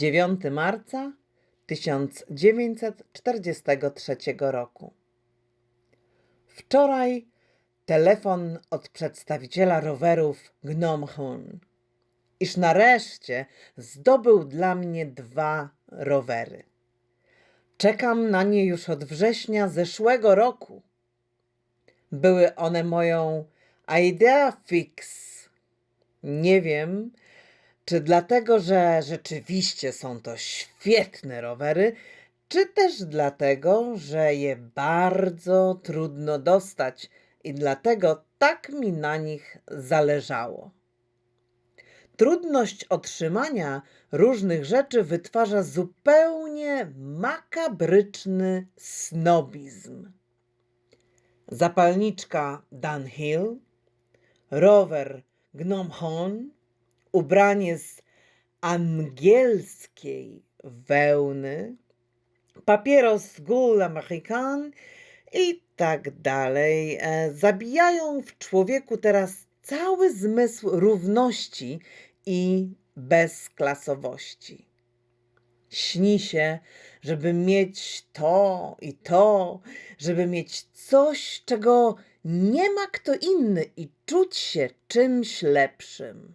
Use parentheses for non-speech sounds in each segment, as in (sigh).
9 marca 1943 roku. Wczoraj telefon od przedstawiciela rowerów Gnome Hun, iż nareszcie zdobył dla mnie dwa rowery. Czekam na nie już od września zeszłego roku. Były one moją idea fix. Nie wiem, czy dlatego, że rzeczywiście są to świetne rowery, czy też dlatego, że je bardzo trudno dostać i dlatego tak mi na nich zależało. Trudność otrzymania różnych rzeczy wytwarza zupełnie makabryczny snobizm. Zapalniczka Dunhill, rower Gnome Horn, ubranie z angielskiej wełny, papieros Gul American i tak dalej, e, zabijają w człowieku teraz cały zmysł równości i bezklasowości. Śni się, żeby mieć to i to, żeby mieć coś, czego nie ma kto inny i czuć się czymś lepszym.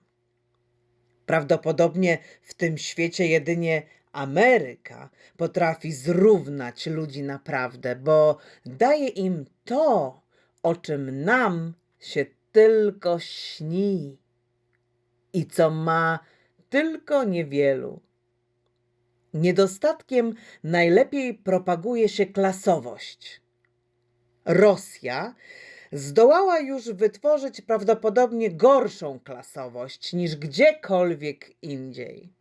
Prawdopodobnie w tym świecie jedynie Ameryka potrafi zrównać ludzi naprawdę, bo daje im to, o czym nam się tylko śni i co ma tylko niewielu. Niedostatkiem najlepiej propaguje się klasowość. Rosja zdołała już wytworzyć prawdopodobnie gorszą klasowość niż gdziekolwiek indziej.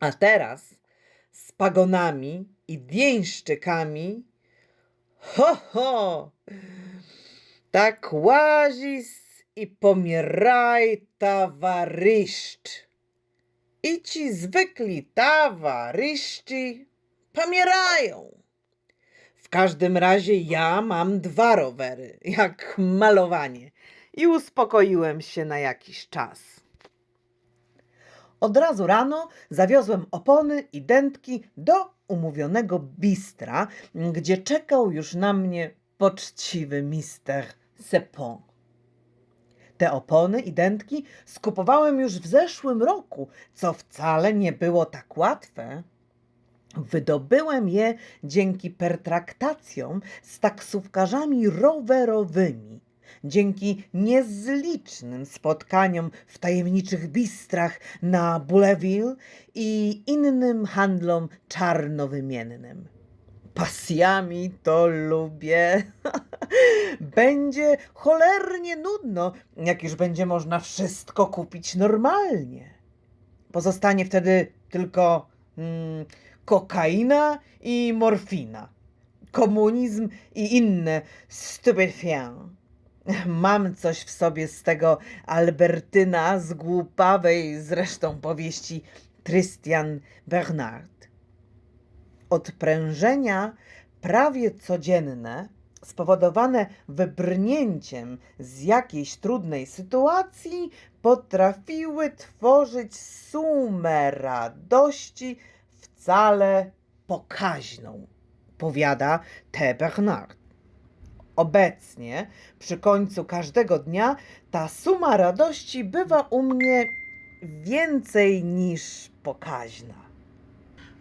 A teraz z pagonami i dienszczykami, ho, ho, tak łazisz i pomieraj towarzysz. I ci zwykli towarzyści pomierają. W każdym razie ja mam dwa rowery, jak malowanie, i uspokoiłem się na jakiś czas. Od razu rano zawiozłem opony i dętki do umówionego bistra, gdzie czekał już na mnie poczciwy mister Sepon. Te opony i dętki skupowałem już w zeszłym roku, co wcale nie było tak łatwe. Wydobyłem je dzięki pertraktacjom z taksówkarzami rowerowymi, dzięki niezlicznym spotkaniom w tajemniczych bistrach na Bouleville i innym handlom czarnowymiennym. Pasjami to lubię. (laughs) będzie cholernie nudno, jak już będzie można wszystko kupić normalnie. Pozostanie wtedy tylko mm, kokaina i morfina, komunizm i inne stupefiant. Mam coś w sobie z tego Albertyna z głupawej zresztą powieści Christian Bernard. Odprężenia prawie codzienne, spowodowane wybrnięciem z jakiejś trudnej sytuacji, potrafiły tworzyć sumę radości wcale pokaźną, powiada T. Bernard. Obecnie, przy końcu każdego dnia, ta suma radości bywa u mnie więcej niż pokaźna.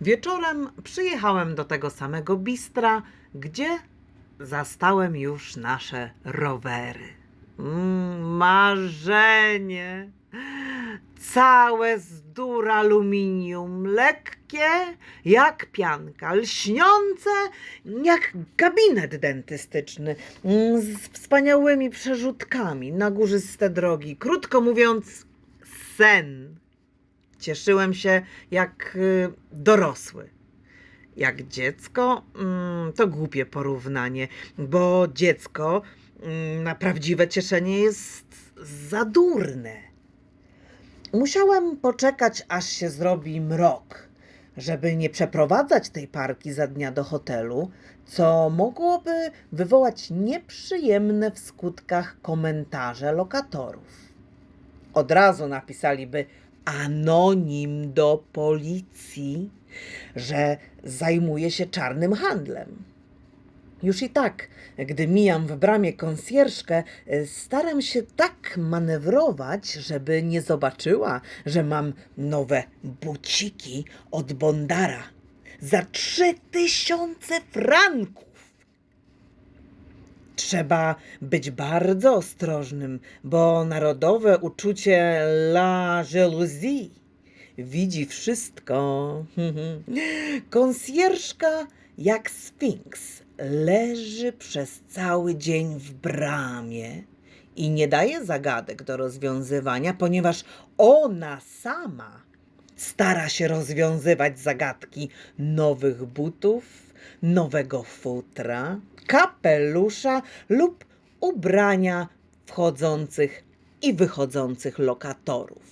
Wieczorem przyjechałem do tego samego bistra, gdzie zastałem już nasze rowery. Mm, marzenie! Całe z duraluminium, lekkie jak pianka, lśniące jak gabinet dentystyczny, mm, z wspaniałymi przerzutkami na górzyste drogi. Krótko mówiąc, sen. Cieszyłem się jak y, dorosły. Jak dziecko, mm, to głupie porównanie, bo dziecko mm, na prawdziwe cieszenie jest za Musiałem poczekać, aż się zrobi mrok, żeby nie przeprowadzać tej parki za dnia do hotelu, co mogłoby wywołać nieprzyjemne w skutkach komentarze lokatorów. Od razu napisaliby: anonim do policji, że zajmuje się czarnym handlem. Już i tak, gdy mijam w bramie konsjerżkę, y, staram się tak manewrować, żeby nie zobaczyła, że mam nowe buciki od Bondara za trzy tysiące franków. Trzeba być bardzo ostrożnym, bo narodowe uczucie la jalousie widzi wszystko. (laughs) Konsjerżka jak sfinks leży przez cały dzień w bramie i nie daje zagadek do rozwiązywania, ponieważ ona sama stara się rozwiązywać zagadki nowych butów, nowego futra, kapelusza lub ubrania wchodzących i wychodzących lokatorów.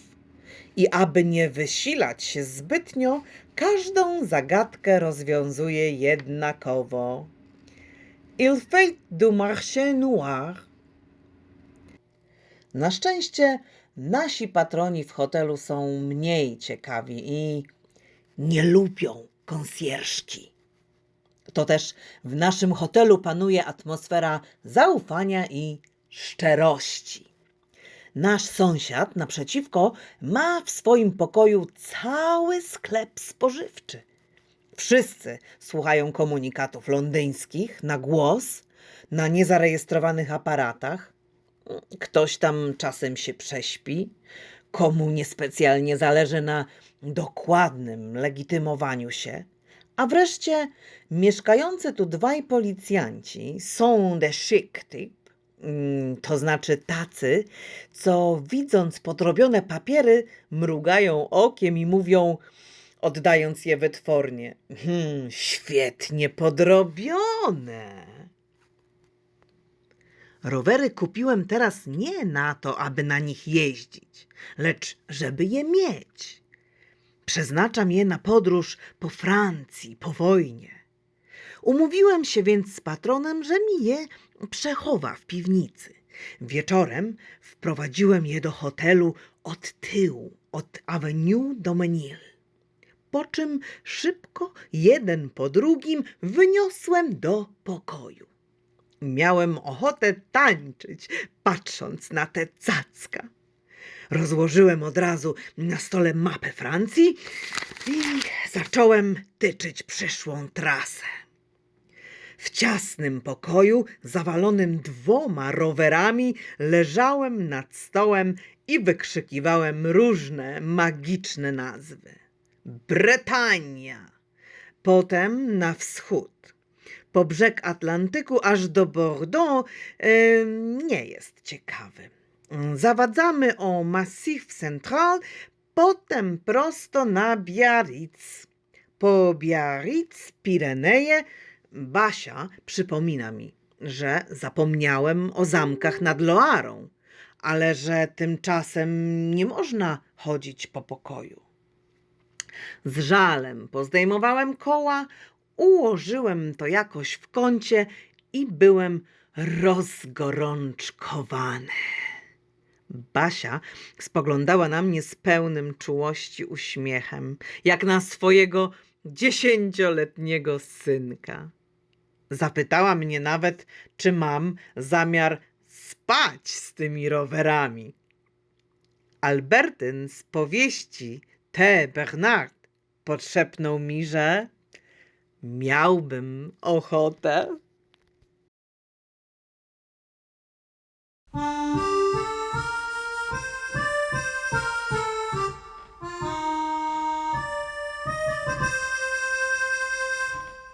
I aby nie wysilać się zbytnio, każdą zagadkę rozwiązuje jednakowo. Il fait du marché noir. Na szczęście nasi patroni w hotelu są mniej ciekawi i nie lubią konsjerżki. To też w naszym hotelu panuje atmosfera zaufania i szczerości. Nasz sąsiad naprzeciwko ma w swoim pokoju cały sklep spożywczy. Wszyscy słuchają komunikatów londyńskich na głos, na niezarejestrowanych aparatach. Ktoś tam czasem się prześpi, komu niespecjalnie zależy na dokładnym legitymowaniu się. A wreszcie mieszkający tu dwaj policjanci są de chic typ, mm, to znaczy tacy, co widząc podrobione papiery, mrugają okiem i mówią, oddając je wytwornie, hmm, świetnie podrobione. Rowery kupiłem teraz nie na to, aby na nich jeździć, lecz żeby je mieć. Przeznaczam je na podróż po Francji, po wojnie. Umówiłem się więc z patronem, że mi je przechowa w piwnicy. Wieczorem wprowadziłem je do hotelu od tyłu, od Avenue do Menil. Po czym szybko, jeden po drugim, wyniosłem do pokoju. Miałem ochotę tańczyć, patrząc na te cacka. Rozłożyłem od razu na stole mapę Francji i zacząłem tyczyć przyszłą trasę. W ciasnym pokoju, zawalonym dwoma rowerami, leżałem nad stołem i wykrzykiwałem różne magiczne nazwy. Bretania, potem na wschód, po brzeg Atlantyku aż do Bordeaux em, nie jest ciekawy. Zawadzamy o Massif Central, potem prosto na Biarritz. Po Biarritz, Pireneje, Basia przypomina mi, że zapomniałem o zamkach nad Loarą, ale że tymczasem nie można chodzić po pokoju. Z żalem pozdejmowałem koła, ułożyłem to jakoś w kącie i byłem rozgorączkowany. Basia spoglądała na mnie z pełnym czułości uśmiechem, jak na swojego dziesięcioletniego synka. Zapytała mnie nawet, czy mam zamiar spać z tymi rowerami. Albertyn z powieści T. Bernard podszepnął mi, że miałbym ochotę.